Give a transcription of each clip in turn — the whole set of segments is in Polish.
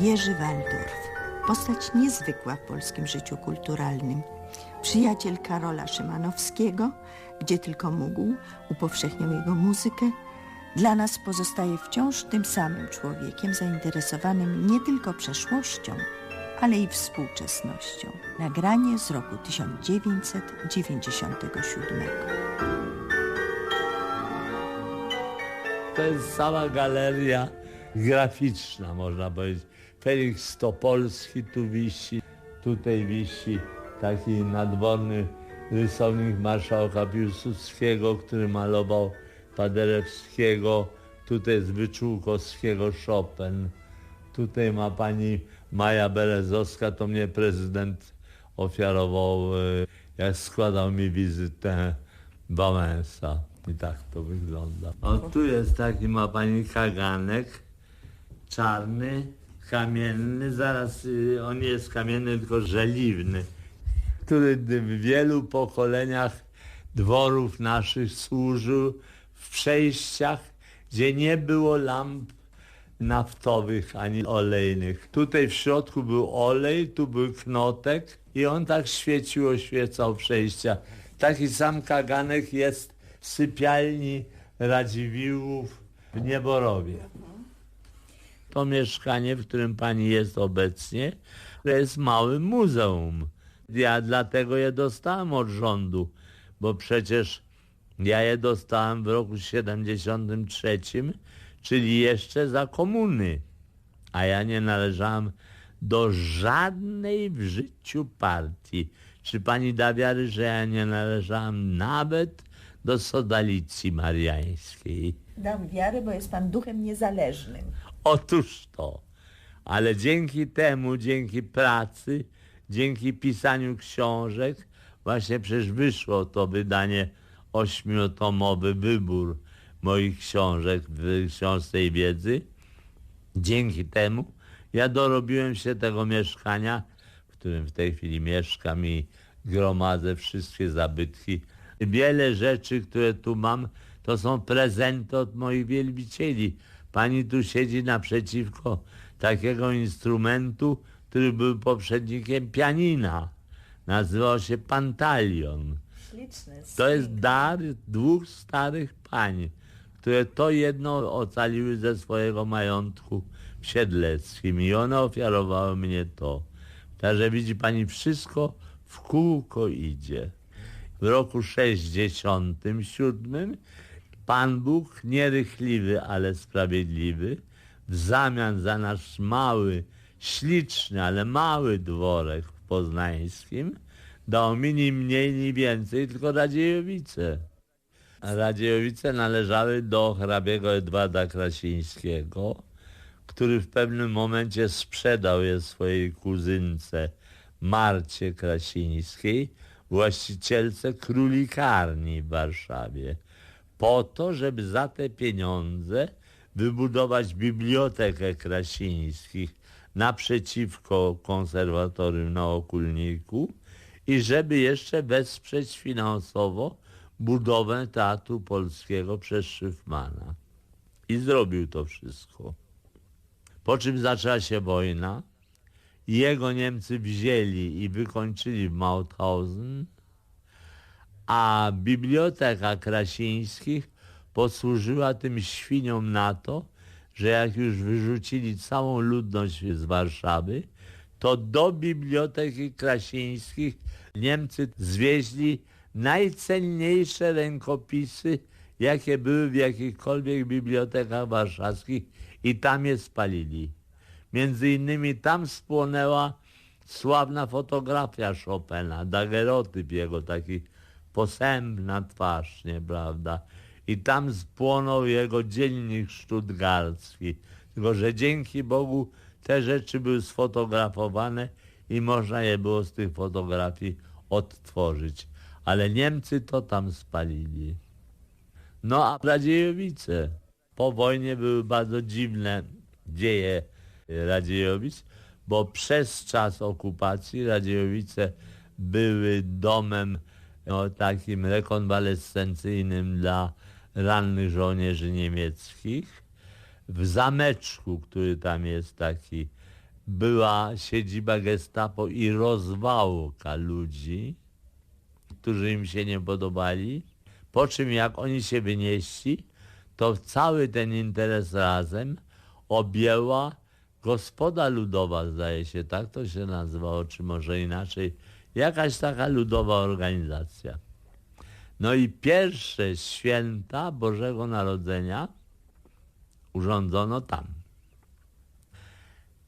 Jerzy Waldorf. Postać niezwykła w polskim życiu kulturalnym. Przyjaciel Karola Szymanowskiego, gdzie tylko mógł, upowszechniał jego muzykę. Dla nas pozostaje wciąż tym samym człowiekiem zainteresowanym nie tylko przeszłością, ale i współczesnością. Nagranie z roku 1997. To jest cała galeria graficzna, można powiedzieć. Felix Topolski tu wisi, tutaj wisi taki nadworny rysownik marszałka Piłsudskiego, który malował Paderewskiego. Tutaj jest Wyczółkowskiego Chopin. Tutaj ma pani Maja Berezowska, to mnie prezydent ofiarował, e, jak składał mi wizytę Wałęsa. I tak to wygląda. O, tu jest taki, ma pani kaganek, czarny, kamienny, zaraz y, on jest kamienny, tylko żeliwny, który w wielu pokoleniach dworów naszych służył w przejściach, gdzie nie było lamp naftowych ani olejnych. Tutaj w środku był olej, tu był knotek i on tak świecił, oświecał przejścia. Taki sam kaganek jest w sypialni Radziwiłłów w Nieborowie. To mieszkanie, w którym pani jest obecnie, to jest małym muzeum. Ja dlatego je dostałem od rządu, bo przecież ja je dostałem w roku 73, czyli jeszcze za komuny. A ja nie należałem do żadnej w życiu partii. Czy pani da wiary, że ja nie należałem nawet do Sodalicji Mariańskiej? Dam wiarę, bo jest pan duchem niezależnym. Otóż to. Ale dzięki temu, dzięki pracy, dzięki pisaniu książek, właśnie przecież wyszło to wydanie ośmiotomowy wybór moich książek w książce i wiedzy. Dzięki temu ja dorobiłem się tego mieszkania, w którym w tej chwili mieszkam i gromadzę wszystkie zabytki. Wiele rzeczy, które tu mam, to są prezenty od moich wielbicieli. Pani tu siedzi naprzeciwko takiego instrumentu, który był poprzednikiem pianina. Nazywał się pantalion. Śliczny. To jest dar dwóch starych pań, które to jedno ocaliły ze swojego majątku w Siedleckim i one ofiarowały mnie to. Także widzi pani, wszystko w kółko idzie. W roku 67 Pan Bóg, nierychliwy, ale sprawiedliwy, w zamian za nasz mały, śliczny, ale mały dworek w Poznańskim, dał mi ni mniej, ni więcej, tylko Radziejowice. Radziejowice należały do hrabiego Edwarda Krasińskiego, który w pewnym momencie sprzedał je swojej kuzynce Marcie Krasińskiej, właścicielce królikarni w Warszawie, po to, żeby za te pieniądze wybudować bibliotekę Krasińskich naprzeciwko konserwatorium na Okulniku i żeby jeszcze wesprzeć finansowo budowę Teatru Polskiego przez Szyfmana. I zrobił to wszystko. Po czym zaczęła się wojna. Jego Niemcy wzięli i wykończyli w Mauthausen, a Biblioteka Krasińskich posłużyła tym świniom na to, że jak już wyrzucili całą ludność z Warszawy, to do Biblioteki Krasińskich Niemcy zwieźli najcenniejsze rękopisy, jakie były w jakichkolwiek bibliotekach warszawskich i tam je spalili. Między innymi tam spłonęła sławna fotografia Chopina, dagerotyp jego, taki posępna twarz, nieprawda? I tam spłonął jego dziennik sztutgardzki. Tylko, że dzięki Bogu te rzeczy były sfotografowane i można je było z tych fotografii odtworzyć. Ale Niemcy to tam spalili. No a Radziejowice. Po wojnie były bardzo dziwne dzieje Radziejowic, bo przez czas okupacji Radziejowice były domem no, takim rekonwalescencyjnym dla rannych żołnierzy niemieckich. W zameczku, który tam jest taki była siedziba gestapo i rozwałka ludzi, którzy im się nie podobali, po czym jak oni się wynieśli, to cały ten interes razem objęła gospoda ludowa, zdaje się, tak to się nazywało, czy może inaczej, jakaś taka ludowa organizacja. No i pierwsze święta Bożego Narodzenia urządzono tam.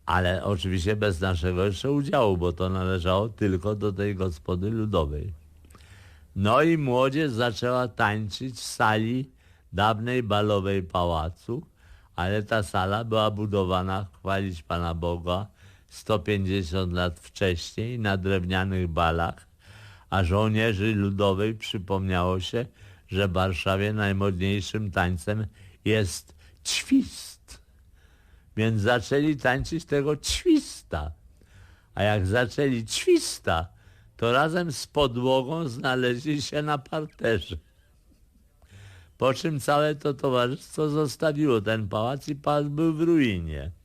Ale oczywiście bez naszego jeszcze udziału, bo to należało tylko do tej gospody ludowej. No i młodzież zaczęła tańczyć w sali dawnej balowej pałacu, ale ta sala była budowana, chwalić Pana Boga, 150 lat wcześniej na drewnianych balach, a żołnierzy ludowej przypomniało się, że w Warszawie najmodniejszym tańcem jest ćwist. Więc zaczęli tańczyć tego ćwista. A jak zaczęli ćwista, to razem z podłogą znaleźli się na parterze. Po czym całe to towarzystwo zostawiło ten pałac i pałac był w ruinie.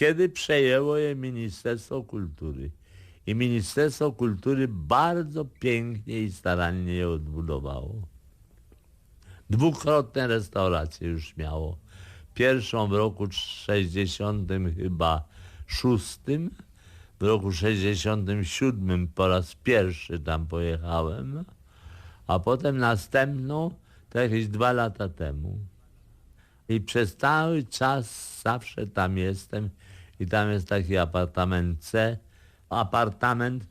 Kiedy przejęło je Ministerstwo Kultury. I Ministerstwo Kultury bardzo pięknie i starannie je odbudowało. Dwukrotne restauracje już miało. Pierwszą w roku 60 chyba szóstym, w roku 67 po raz pierwszy tam pojechałem, a potem następną to jakieś dwa lata temu. I przez cały czas zawsze tam jestem i tam jest taki apartament C, apartament,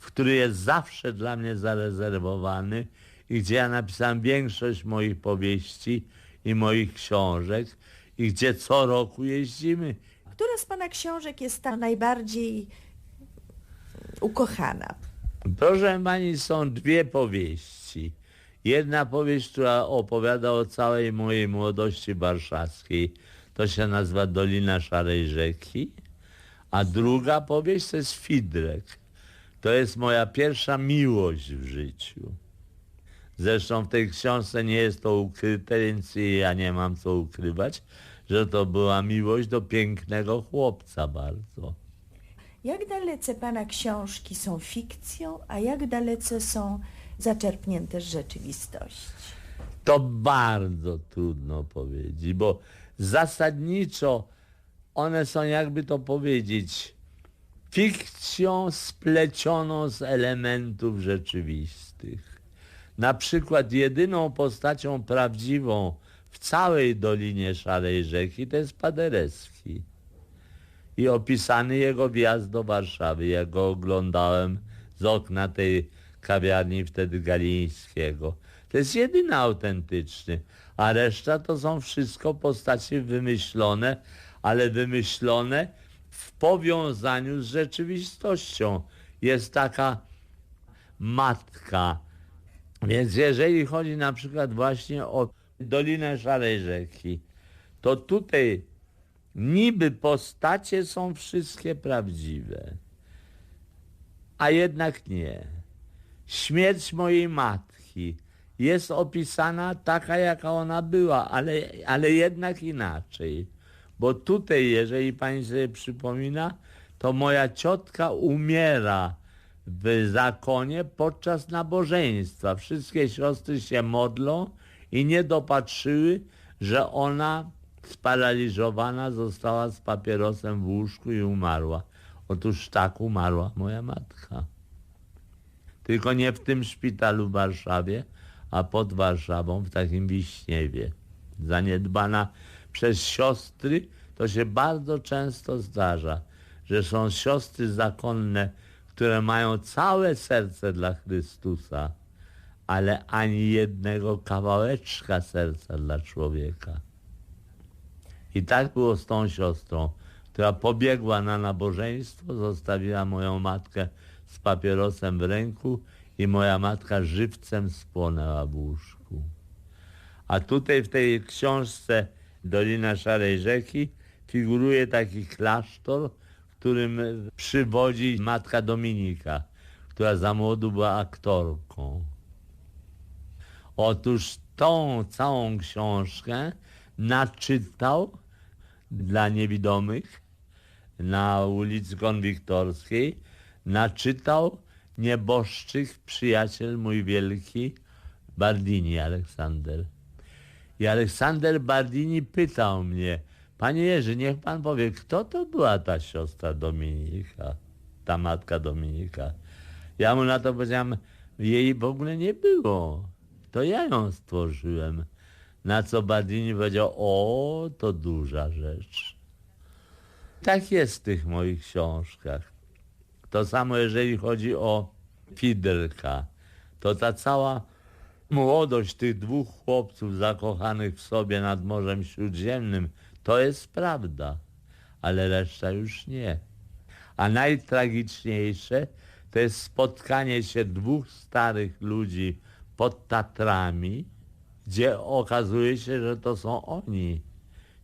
który jest zawsze dla mnie zarezerwowany i gdzie ja napisałem większość moich powieści i moich książek i gdzie co roku jeździmy. Która z Pana książek jest ta najbardziej ukochana? Proszę pani, są dwie powieści. Jedna powieść, która opowiada o całej mojej młodości warszawskiej. To się nazywa Dolina Szarej Rzeki. A druga powieść to jest Fidrek. To jest moja pierwsza miłość w życiu. Zresztą w tej książce nie jest to ukryte, więc ja nie mam co ukrywać, że to była miłość do pięknego chłopca bardzo. Jak dalece Pana książki są fikcją, a jak dalece są zaczerpnięte z rzeczywistości? To bardzo trudno powiedzieć, bo zasadniczo one są, jakby to powiedzieć, fikcją splecioną z elementów rzeczywistych. Na przykład jedyną postacią prawdziwą w całej Dolinie Szarej Rzeki to jest Paderewski. I opisany jego wjazd do Warszawy, jak go oglądałem z okna tej kawiarni wtedy Galińskiego. To jest jedyny autentyczny, a reszta to są wszystko postacie wymyślone, ale wymyślone w powiązaniu z rzeczywistością. Jest taka matka. Więc jeżeli chodzi na przykład właśnie o Dolinę Szarej Rzeki, to tutaj niby postacie są wszystkie prawdziwe, a jednak nie. Śmierć mojej matki jest opisana taka, jaka ona była, ale, ale jednak inaczej. Bo tutaj, jeżeli pani sobie przypomina, to moja ciotka umiera w zakonie podczas nabożeństwa. Wszystkie siostry się modlą i nie dopatrzyły, że ona sparaliżowana została z papierosem w łóżku i umarła. Otóż tak umarła moja matka. Tylko nie w tym szpitalu w Warszawie, a pod Warszawą w takim Wiśniewie. Zaniedbana przez siostry, to się bardzo często zdarza, że są siostry zakonne, które mają całe serce dla Chrystusa, ale ani jednego kawałeczka serca dla człowieka. I tak było z tą siostrą, która pobiegła na nabożeństwo, zostawiła moją matkę z papierosem w ręku i moja matka żywcem spłonęła w łóżku. A tutaj w tej książce Dolina Szarej Rzeki figuruje taki klasztor, którym przywodzi matka Dominika, która za młodu była aktorką. Otóż tą całą książkę naczytał dla niewidomych na ulicy Konwiktorskiej naczytał nieboszczyk, przyjaciel mój wielki, Bardini Aleksander. I Aleksander Bardini pytał mnie, panie Jerzy, niech pan powie, kto to była ta siostra Dominika, ta matka Dominika. Ja mu na to powiedziałem, jej w ogóle nie było. To ja ją stworzyłem. Na co Bardini powiedział, o, to duża rzecz. Tak jest w tych moich książkach. To samo jeżeli chodzi o Fidelka. To ta cała młodość tych dwóch chłopców zakochanych w sobie nad Morzem Śródziemnym, to jest prawda, ale reszta już nie. A najtragiczniejsze to jest spotkanie się dwóch starych ludzi pod Tatrami, gdzie okazuje się, że to są oni.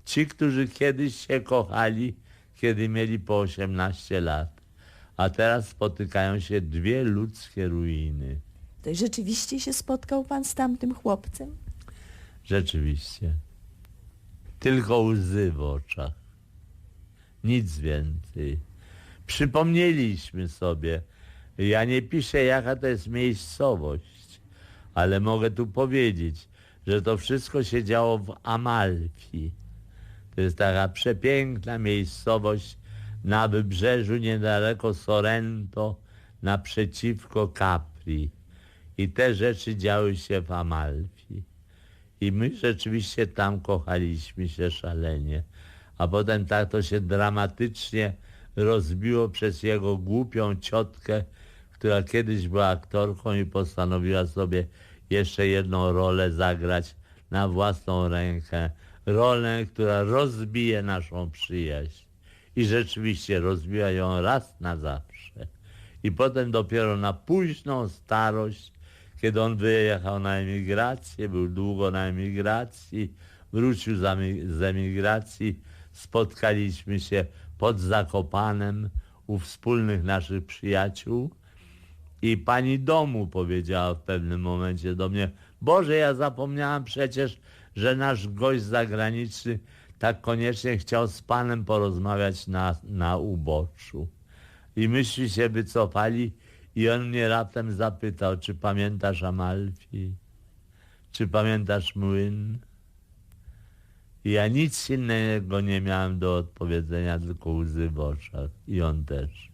Ci, którzy kiedyś się kochali, kiedy mieli po 18 lat. A teraz spotykają się dwie ludzkie ruiny. To rzeczywiście się spotkał pan z tamtym chłopcem? Rzeczywiście. Tylko łzy w oczach. Nic więcej. Przypomnieliśmy sobie. Ja nie piszę, jaka to jest miejscowość, ale mogę tu powiedzieć, że to wszystko się działo w Amalfi. To jest taka przepiękna miejscowość na wybrzeżu niedaleko Sorrento, naprzeciwko Capri. I te rzeczy działy się w Amalfi. I my rzeczywiście tam kochaliśmy się szalenie. A potem tak to się dramatycznie rozbiło przez jego głupią ciotkę, która kiedyś była aktorką i postanowiła sobie jeszcze jedną rolę zagrać na własną rękę. Rolę, która rozbije naszą przyjaźń. I rzeczywiście rozbiła ją raz na zawsze. I potem dopiero na późną starość, kiedy on wyjechał na emigrację, był długo na emigracji, wrócił z emi- z emigracji, spotkaliśmy się pod Zakopanem u wspólnych naszych przyjaciół i pani domu powiedziała w pewnym momencie do mnie, Boże, ja zapomniałam przecież, że nasz gość zagraniczny tak koniecznie chciał z panem porozmawiać na, na uboczu. I myśmy się wycofali i on mnie raptem zapytał, czy pamiętasz Amalfi? Czy pamiętasz młyn? I ja nic innego nie miałem do odpowiedzenia, tylko łzy w oczach. I on też.